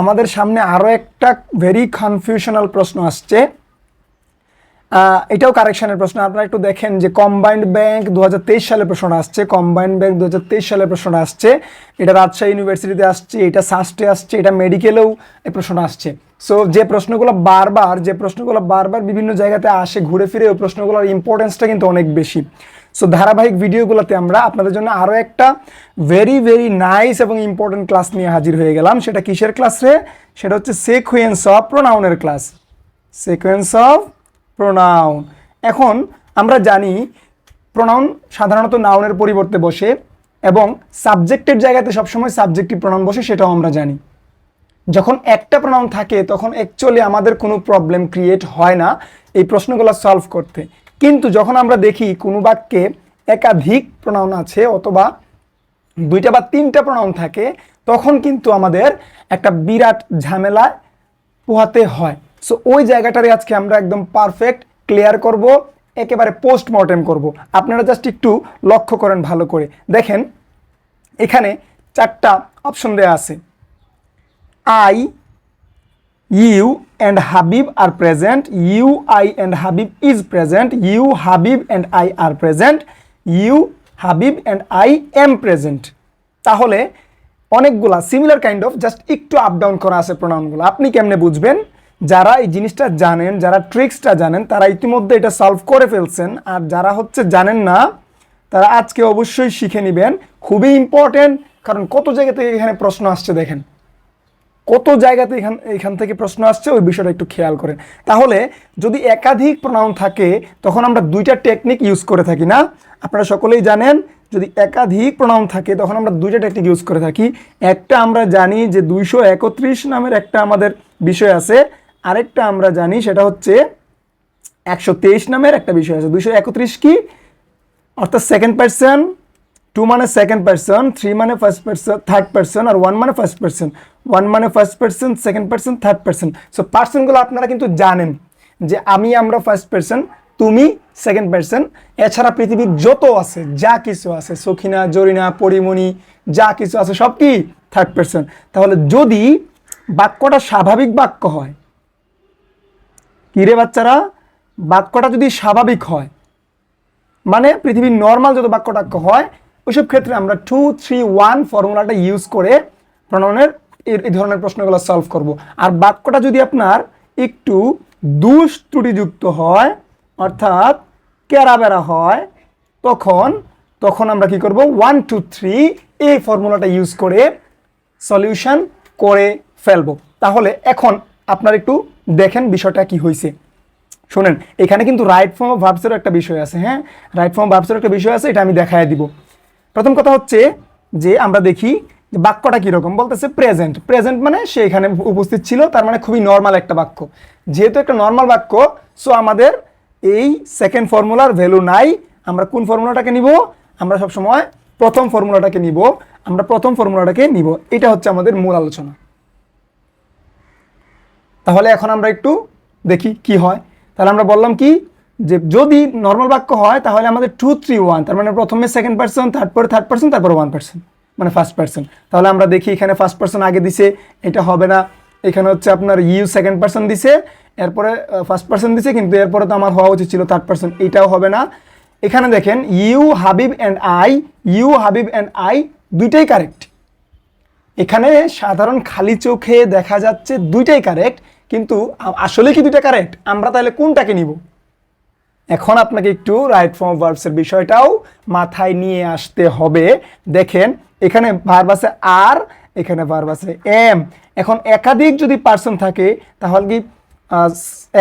আমাদের সামনে আরও একটা ভেরি কনফিউশনাল প্রশ্ন আসছে। এটাও কারেকশনের প্রশ্ন। আপনারা একটু দেখেন যে কম্বাইন্ড ব্যাংক দু হাজার তেইশ সালে প্রশ্নটা আসছে কম্বাইন্ড ব্যাংক দু হাজার তেইশ সালে প্রশ্নটা আসছে। এটা রাজশাহী ইউনিভার্সিটিতে আসছে, এটা সাস্টে আসছে, এটা মেডিকেলেও এই প্রশ্নটা আসছে। সো যে প্রশ্নগুলো বারবার, যে প্রশ্নগুলো বারবার বিভিন্ন জায়গাতে আসে, ঘুরে ফিরে, ওই প্রশ্নগুলোর ইম্পর্টেন্সটা কিন্তু অনেক বেশি। সো ধারাবাহিক ভিডিওগুলোতে আমরা আপনাদের জন্য আরও একটা ভেরি ভেরি নাইস এবং ইম্পর্টেন্ট ক্লাস নিয়ে হাজির হয়ে গেলাম। সেটা কিসের ক্লাস রে? সেটা হচ্ছে সেকুয়েন্স অফ প্রোনাউনের ক্লাস সিকোয়েন্স অফ প্রোনাউন এখন আমরা জানি প্রোনাউন সাধারণত নাউনের পরিবর্তে বসে এবং সাবজেক্টের জায়গাতে সবসময় সাবজেক্টিভ প্রোনাউন বসে, সেটাও আমরা জানি। যখন একটা প্রোনাউন থাকে, তখন অ্যাকচুয়ালি আমাদের কোনো প্রবলেম ক্রিয়েট হয় না। এই প্রশ্নগুলো সলভ করতে। কিন্তু যখন আমরা দেখি কোনো বাক্যে একাধিক প্রোনাউন আছে অথবা দুইটা বা তিনটা প্রোনাউন থাকে, তখন কিন্তু আমাদের একটা বিরাট ঝামেলায় পোহাতে হয়। সো ওই জায়গাটারে আজকে আমরা একদম পারফেক্ট ক্লিয়ার করব, একেবারে পোস্টমর্টেম করব। আপনারা জাস্ট একটু লক্ষ্য করেন ভালো করে। দেখেন, এখানে চারটা অপশন দেওয়া আছে। I you and Habib are present you I and Habib is present you Habib and I are present you Habib and I am present তাহলে অনেকগুলা সিমিলার কাইন্ড অফ জাস্ট একটু আপ ডাউন করা আছে প্রোনাউনগুলো আপনি কেমনে বুঝবেন? যারা এই জিনিসটা জানেন, যারা ট্রিক্সটা জানেন, তারা ইতিমধ্যে এটা সলভ করে ফেলছেন। আর যারা হচ্ছে জানেন না, তারা আজকে অবশ্যই শিখে নেবেন। খুবই ইম্পর্টেন্ট কারণ কত জায়গা থেকে এখানে প্রশ্ন আসছে দেখেন। কত জায়গাতে এখান এখান থেকে প্রশ্ন আসছে, ওই বিষয়টা একটু খেয়াল করেন। তাহলে যদি একাধিক প্রোনাউন থাকে, তখন আমরা দুইটা টেকনিক ইউজ করে থাকি, না? আপনারা সকলেই জানেন, যদি একাধিক প্রোনাউন থাকে, তখন আমরা দুইটা টেকনিক ইউজ করে থাকি। একটা আমরা জানি যে দুইশো একত্রিশ নামের একটা আমাদের বিষয় আছে। আরেকটা আমরা জানি সেটা হচ্ছে একশো তেইশ নামের একটা বিষয় আছে। দুইশো একত্রিশ কি? অর্থাৎ সেকেন্ড পার্সন টু মানে সেকেন্ড পার্সন থ্রি মানে ফার্স্ট পার্সন থার্ড পার্সন আর ওয়ান মানে ফার্স্ট পার্সন ওয়ান মানে first person second person third person so পার্সনগুলো আপনারা কিন্তু জানেন যে আমি, আমরা ফার্স্ট পার্সন তুমি সেকেন্ড পার্সন এছাড়া পৃথিবীর যত আছে, যা কিছু আছে, সখিনা, জরিনা, পরিমণি, যা কিছু আছে, সব কি থার্ড পার্সন তাহলে যদি বাক্যটা স্বাভাবিক বাক্য হয় কিরে বাচ্চারা? বাক্যটা যদি স্বাভাবিক হয় মানে পৃথিবীর নর্মাল যত বাক্য টাক্য হয় ওইসব ক্ষেত্রে আমরা টু থ্রি ওয়ান ফর্মুলাটা ইউজ করে প্রণয়নের এই ধরনের প্রশ্নগুলো সলভ করব। আর বাক্যটা যদি আপনার একটু দুষ ত্রুটিযুক্ত হয়, অর্থাৎ কেরাবেরা হয়, তখন তখন আমরা কি করব? ওয়ান টু থ্রি এই ফর্মুলাটা ইউজ করে সলিউশন করে ফেলব। তাহলে এখন আপনার একটু দেখেন বিষয়টা কি হয়েছে শোনেন, এখানে কিন্তু রাইট ফর্ম অফ একটা বিষয় আছে হ্যাঁ? রাইট ফর্ম ভার্বসের একটা বিষয় আছে, এটা আমি দেখায় দিব। প্রথম কথা হচ্ছে যে আমরা দেখি বাক্যটা কীরকম। বলতেছে প্রেজেন্ট প্রেজেন্ট মানে সে এখানে উপস্থিত ছিল, তার মানে খুবই নর্মাল একটা বাক্য। যেহেতু একটা নর্মাল বাক্য সো আমাদের এই সেকেন্ড ফর্মুলার ভ্যালু নাই। আমরা কোন ফর্মুলাটাকে নিব? আমরা সবসময় প্রথম ফর্মুলাটাকে নিব। আমরা প্রথম ফর্মুলাটাকে নিব। এটা হচ্ছে আমাদের মূল আলোচনা। তাহলে এখন আমরা একটু দেখি কি হয়। তাহলে আমরা বললাম কি? যে যদি নর্মাল বাক্য হয়, তাহলে আমাদের টু থ্রি ওয়ান তার মানে প্রথমে সেকেন্ড পার্সন তারপরে থার্ড পার্সন তারপরে ওয়ান পার্সন মানে ফার্স্ট পার্সন তাহলে আমরা দেখি এখানে ফার্স্ট পার্সন আগে দিছে, এটা হবে না। এখানে হচ্ছে আপনার ইউ সেকেন্ড পার্সন দিছে, এরপরে ফার্স্ট পার্সন দিছে, কিন্তু এরপরে তো আমার হওয়া উচিত ছিল থার্ড পার্সন এটাও হবে না। এখানে দেখেন you Habib and I you Habib and I দুইটাই কারেক্ট এখানে সাধারণ খালি চোখে দেখা যাচ্ছে দুইটাই কারেক্ট কিন্তু আসলে কি দুইটা কারেক্ট আমরা তাহলে কোনটাকে নিব? এখন আপনাকে একটু রাইট ফর্ম ভার্বসের বিষয়টাও মাথায় নিয়ে আসতে হবে। দেখেন, এখানে ভার্ব আছে আর এখানে ভার্ব আছে এম এখন একাধিক যদি পার্সন থাকে, তাহলে কি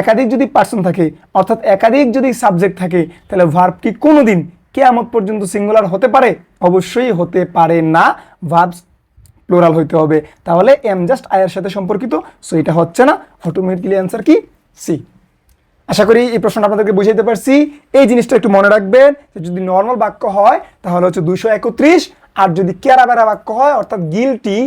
একাধিক যদি পার্সন থাকে, অর্থাৎ একাধিক যদি সাবজেক্ট থাকে, তাহলে ভার্ব কি কোনোদিন, কেয়ামত পর্যন্ত সিঙ্গুলার হতে পারে? অবশ্যই হতে পারে না। ভার্ব প্লোরাল হইতে হবে। তাহলে এম জাস্ট আয়ের সাথে সম্পর্কিত সো এটা হচ্ছে না। অটোমেটিক্যালি অ্যান্সার কি? সি আশা করি এই প্রশ্নটা আপনাদেরকে বুঝাইতে পারছি। এই জিনিসটা একটু মনে রাখবেন যদি নর্মাল বাক্য হয়, তাহলে হচ্ছে দুশো একত্রিশ। আর যদি ক্যারাবেরা বাক্য হয়, অর্থাৎ গিলটি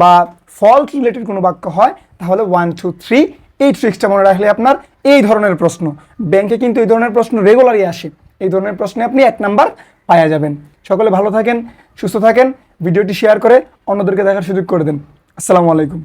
বা ফল্ট রিলেটেড কোনো বাক্য হয়, তাহলে ওয়ান টু থ্রি এই ট্রিক্সটা মনে রাখলে আপনার এই ধরনের প্রশ্ন। ব্যাংকে কিন্তু এই ধরনের প্রশ্ন রেগুলারই আসে। এই ধরনের প্রশ্নে আপনি এক নাম্বার পাওয়া যাবেন। সকলে ভালো থাকেন, সুস্থ থাকেন। ভিডিওটি শেয়ার করে অন্যদেরকে দেখার সুযোগ করে দেন। আসসালামু আলাইকুম।